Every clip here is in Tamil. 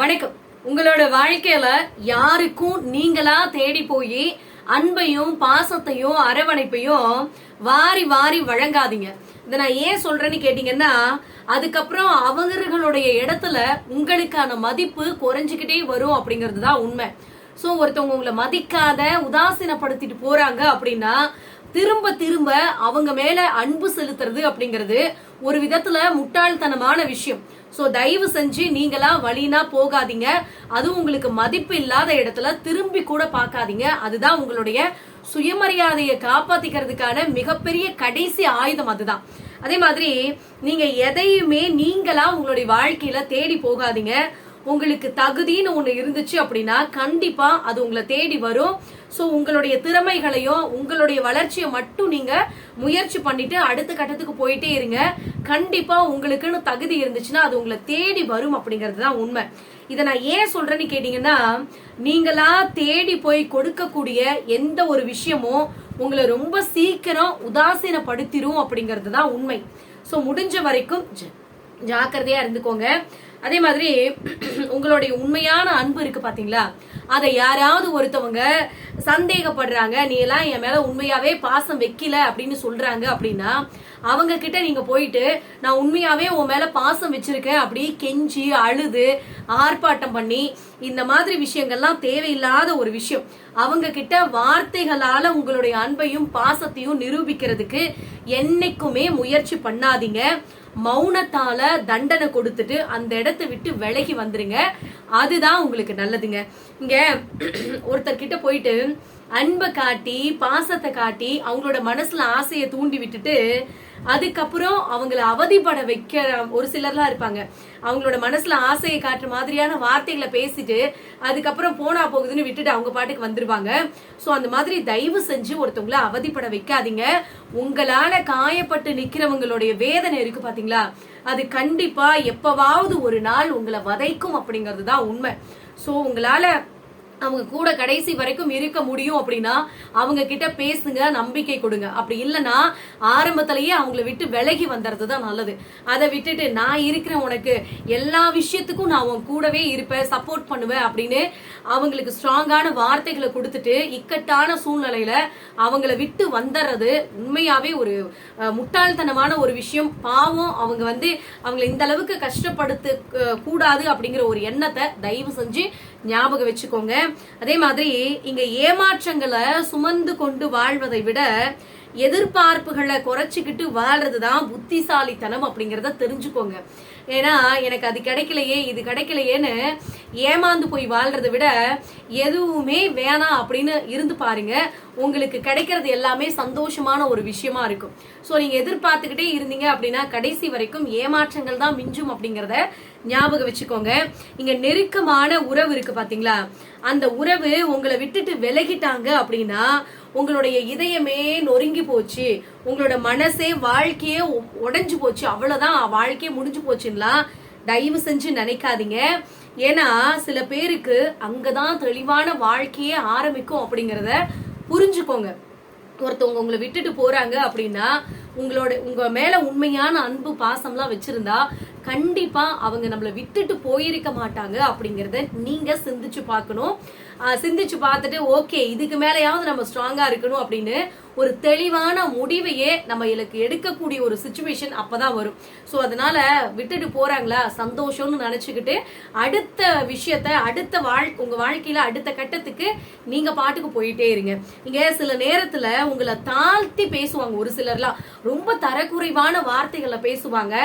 வணக்கம். உங்களோட வாழ்க்கையில யாருக்கும் நீங்களா தேடி போய் அன்பையும் பாசத்தையும் அரவணைப்பையும் வாரி வாரி வழங்காதீங்க. இதை நான் ஏன் சொல்றேன்னு கேட்டீங்கன்னா அதுக்கப்புறம் அவங்களுடைய இடத்துல உங்களுக்கான மதிப்பு குறைஞ்சுக்கிட்டே வரும் அப்படிங்கிறது தான் உண்மை. ஸோ ஒருத்தவங்க உங்களை மதிக்காத உதாசீனப்படுத்திட்டு போறாங்க அப்படின்னா திரும்ப திரும்ப அவங்க மேல அன்பு செலுத்துறது அப்படிங்கிறது ஒரு விதத்துல முட்டாள்தனமான விஷயம். சோ தயவு செஞ்சு நீங்களா வழினா போகாதீங்க. அதுவும் உங்களுக்கு மதிப்பு இல்லாத இடத்துல திரும்பி கூட பார்க்காதீங்க. அதுதான் உங்களுடைய சுயமரியாதையை காப்பாத்திக்கிறதுக்கான மிகப்பெரிய கடைசி ஆயுதம் அதுதான். அதே மாதிரி நீங்க எதையுமே நீங்களா உங்களுடைய வாழ்க்கையில தேடி போகாதீங்க. உங்களுக்கு தகுதின்னு ஒண்ணு இருந்துச்சு அப்படின்னா கண்டிப்பா அது உங்களை தேடி வரும். ஸோ உங்களுடைய திறமைகளையும் உங்களுடைய வளர்ச்சியை மட்டும் நீங்க முயற்சி பண்ணிட்டு அடுத்த கட்டத்துக்கு போயிட்டே இருங்க. கண்டிப்பா உங்களுக்குன்னு தகுதி இருந்துச்சுன்னா அது உங்களை தேடி வரும் அப்படிங்கிறது தான் உண்மை. இதை நான் ஏன் சொல்றேன்னு கேட்டீங்கன்னா நீங்களா தேடி போய் கொடுக்கக்கூடிய எந்த ஒரு விஷயமும் உங்களை ரொம்ப சீக்கிரம் உதாசீனப்படுத்திரும் அப்படிங்கிறது தான் உண்மை. ஸோ முடிஞ்ச வரைக்கும் ஜ- ஜாக்கிரதையா இருந்துக்கோங்க. அதே மாதிரி உங்களுடைய உண்மையான அன்பு இருக்கு பாத்தீங்களா? அதை யாராவது ஒருத்தவங்க சந்தேகப்படுறாங்க நீ எல்லாம் என் மேல உண்மையாவே பாசம் வைக்கல அப்படின்னு சொல்றாங்க அப்படின்னா அவங்க கிட்ட நீங்க போயிட்டு நான் உண்மையாவே உன் மேல பாசம் வச்சிருக்கேன் அப்படி கெஞ்சி அழுது ஆர்ப்பாட்டம் பண்ணி இந்த மாதிரி விஷயங்கள்லாம் தேவையில்லாத ஒரு விஷயம். அவங்க கிட்ட வார்த்தைகளால உங்களுடைய அன்பையும் பாசத்தையும் நிரூபிக்கிறதுக்கு என்னைக்குமே முயற்சி பண்ணாதீங்க. மௌனத்தால தண்டனை கொடுத்துட்டு அந்த இடத்த விட்டு விலகி வந்துருங்க. அதுதான் உங்களுக்கு நல்லதுங்க. இங்க ஒருத்தர் கிட்ட போயிட்டு அன்பை காட்டி பாசத்தை காட்டி அவங்களோட மனசுல ஆசையை தூண்டி விட்டுட்டு அதுக்கப்புறம் அவங்கள அவதிப்பட வைக்கிற ஒரு சிலர்லாம் இருப்பாங்க. அவங்களோட மனசுல ஆசையை காட்டுற மாதிரியான வார்த்தைகளை பேசிட்டு அதுக்கப்புறம் போனா போகுதுன்னு விட்டுட்டு அவங்க பாட்டுக்கு வந்துருவாங்க. சோ அந்த மாதிரி தயவு செஞ்சு ஒருத்தவங்கள அவதிப்பட வைக்காதீங்க. உங்களால காயப்பட்டு நிக்கிறவங்களுடைய வேதனை இருக்கு பாத்தீங்களா? அது கண்டிப்பா எப்பவாவது ஒரு நாள் உங்களை வதைக்கும் அப்படிங்கிறது தான் உண்மை. சோ உங்களால அவங்க கூட கடைசி வரைக்கும் இருக்க முடியும் அப்படின்னா அவங்க கிட்ட பேசுங்க நம்பிக்கை கொடுங்க. அப்படி இல்லைன்னா ஆரம்பத்திலேயே அவங்கள விட்டு விலகி வந்துறது தான் நல்லது. அதை விட்டுட்டு நான் இருக்கிறேன் உனக்கு எல்லா விஷயத்துக்கும் நான் உன் கூடவே இருப்பேன் சப்போர்ட் பண்ணுவேன் அப்படின்னு அவங்களுக்கு ஸ்ட்ராங்கான வார்த்தைகளை கொடுத்துட்டு இக்கட்டான சூழ்நிலையில அவங்கள விட்டு வந்துடுறது உண்மையாவே ஒரு முட்டாள்தனமான ஒரு விஷயம். பாவம் அவங்க வந்து அவங்களை இந்த அளவுக்கு கஷ்டப்படுத்த கூடாது அப்படிங்கிற ஒரு எண்ணத்தை தயவு செஞ்சு ஞாபகம் வச்சுக்கோங்க. அதே மாதிரி இங்க ஏமாற்றங்களை சுமந்து கொண்டு வாழ்வதை விட எதிர்பார்ப்புகளை குறைச்சிக்கிட்டு வாழ்றதுதான் புத்திசாலித்தனம் அப்படிங்கிறத தெரிஞ்சுக்கோங்க. ஏன்னா எனக்கு அது கிடைக்கலையே இது கிடைக்கலையேன்னு ஏமாந்து போய் வாழ்றதை விட எதுவுமே வேணாம் அப்படின்னு இருந்து பாருங்க. உங்களுக்கு கிடைக்கிறது எல்லாமே சந்தோஷமான ஒரு விஷயமா இருக்கும். ஸோ நீங்க எதிர்பார்த்துக்கிட்டே இருந்தீங்க அப்படின்னா கடைசி வரைக்கும் ஏமாற்றங்கள் தான் மிஞ்சும் அப்படிங்கிறத ஞாபகம் வச்சுக்கோங்க. இங்க நெருக்கமான உறவு இருக்கு பாத்தீங்களா? அந்த உறவு உங்களை விட்டுட்டு விலகிட்டாங்க அப்படின்னா உங்களுடைய இதயமே நொறுங்கி போச்சு. உங்களோட மனசே வாழ்க்கையே உடஞ்சு போச்சு. அவ்வளவுதான். வாழ்க்கையே முடிஞ்சு போச்சுன்னா தயவு செஞ்சு நினைக்காதீங்க. ஏன்னா சில பேருக்கு அங்கதான் தெளிவான வாழ்க்கையே ஆரம்பிக்கும் அப்படிங்கறத புரிஞ்சுக்கோங்க. ஒருத்தவங்க உங்களை விட்டுட்டு போறாங்க அப்படின்னா உங்களோட உங்க மேல உண்மையான அன்பு பாசம்லாம் வச்சிருந்தா கண்டிப்பா அவங்க நம்மள விட்டுட்டு போயிருக்க மாட்டாங்க அப்படிங்கறத நீங்க சிந்திச்சு பார்க்கணும். சிந்திச்சு பார்த்துட்டு ஓகே இதுக்கு மேலயாவது நம்ம ஸ்ட்ராங்கா இருக்கணும் அப்படின்னு ஒரு தெளிவான முடிவையே நம்ம இதுக்கு எடுக்கக்கூடிய ஒரு சுச்சுவேஷன் அப்பதான் வரும். சோ அதனால விட்டுட்டு போறாங்களா? சந்தோஷம்னு நினைச்சுக்கிட்டு அடுத்த விஷயத்த அடுத்த வாழ் உங்க வாழ்க்கையில அடுத்த கட்டத்துக்கு நீங்க பாட்டுக்கு போயிட்டே இருங்க. இங்க சில நேரத்துல உங்களை தாழ்த்தி பேசுவாங்க ஒரு சிலர்லாம். ரொம்ப தரக்குறைவான வார்த்தைகளை பேசுவாங்க.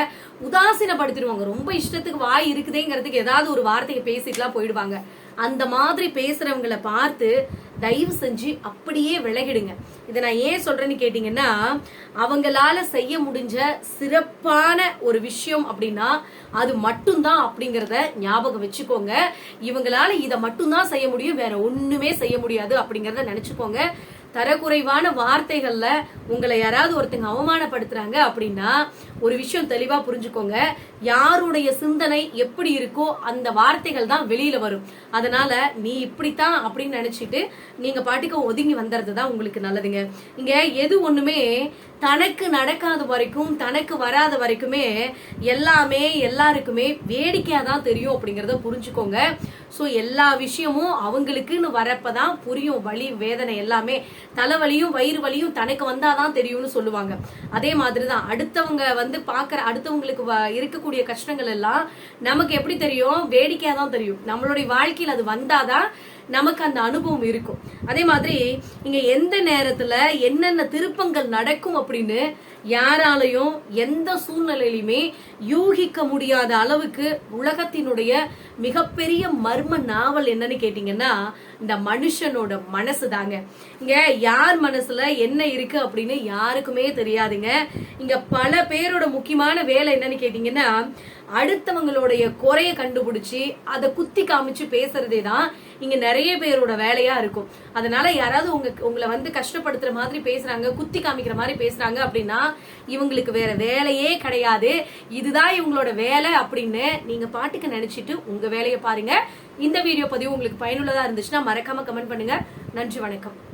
உதாசீனப்படுத்திடுவாங்க ரொம்ப இஷ்டத்துக்கு வாய் இருக்குதேங்கிறதுக்கு ஏதாவது ஒரு வார்த்தையை பேசிட்டுலாம் போயிடுவாங்க. அந்த மாதிரி பேசுறவங்களை பார்த்து தயவு செஞ்சு அப்படியே விலகிடுங்க. இதை நான் ஏன் சொல்றேன்னு கேட்டீங்கன்னா அவங்களால செய்ய முடிஞ்ச சிறப்பான ஒரு விஷயம் அப்படின்னா அது மட்டும்தான் அப்படிங்கிறத ஞாபகம் வச்சுக்கோங்க. இவங்களால இதை மட்டும்தான் செய்ய முடியும் வேற ஒண்ணுமே செய்ய முடியாது அப்படிங்கிறத நினைச்சுக்கோங்க. தரக்குறைவான வார்த்தைகள்ல உங்களை யாராவது ஒருத்தங்க அவமானப்படுத்துறாங்க அப்படின்னா ஒரு விஷயம் தெளிவா புரிஞ்சுக்கோங்க. யாருடைய சிந்தனை எப்படி இருக்கோ அந்த வார்த்தைகள் தான் வெளியில வரும். அதனால நீ இப்படித்தான் அப்படின்னு நினைச்சிட்டு நீங்க பாட்டுக்கு ஒதுங்கி வந்துறது தான் உங்களுக்கு நல்லதுங்க. இங்க எது ஒண்ணுமே தனக்கு நடக்காத வரைக்கும் தனக்கு வராத வரைக்குமே எல்லாமே எல்லாருக்குமே வேடிக்கையா தான் தெரியும் அப்படிங்கறத புரிஞ்சுக்கோங்க. ஸோ எல்லா விஷயமும் அவங்களுக்குன்னு வரப்பதான் புரியும். வலி வேதனை எல்லாமே தலைவலியும் வயிறு வலியும் தனக்கு வந்தாதான் தெரியும்னு சொல்லுவாங்க. அதே மாதிரி தான் அடுத்தவங்க வந்து பார்க்குற அடுத்தவங்களுக்கு வ- இருக்கக்கூடிய கஷ்டங்கள் எல்லாம் நமக்கு எப்படி தெரியும்? வேடிக்கையா தான் தெரியும். நம்மளுடைய வாழ்க்கையில் அது வந்தாதான் நமக்கு அந்த அனுபவம் இருக்கும். அதே மாதிரி இங்க எந்த நேரத்துல என்னென்ன திருப்பங்கள் நடக்கும் அப்படின்னு யாராலையும் எந்த சூழ்நிலையிலுமே யூகிக்க முடியாத அளவுக்கு உலகத்தினுடைய மிகப்பெரிய மர்ம நாவல் என்னன்னு கேட்டீங்கன்னா இந்த மனுஷனோட மனசு தாங்க. இங்க யார் மனசுல என்ன இருக்கு அப்படின்னு யாருக்குமே தெரியாதுங்க. இங்க பல பேரோட முக்கியமான வேலை என்னன்னு கேட்டீங்கன்னா அடுத்தவங்களுடைய குறைய கண்டுபிடிச்சி அதை குத்தி காமிச்சு பேசுறதே தான் இங்க நிறைய பேரோட வேலையா இருக்கும். அதனால யாராவது உங்க உங்களை வந்து கஷ்டப்படுத்துற மாதிரி பேசுறாங்க குத்தி காமிக்கிற மாதிரி பேசுறாங்க அப்படின்னா இவங்களுக்கு வேற வேலையே கிடையாது. இதுதான் இவங்களோட வேலை அப்படின்னு நீங்க பாட்டுக்கு நினைச்சிட்டு உங்க வேலையை பாருங்க. இந்த வீடியோ பதிவு உங்களுக்கு பயனுள்ளதா இருந்துச்சுன்னா மறக்காம கமெண்ட் பண்ணுங்க. நன்றி வணக்கம்.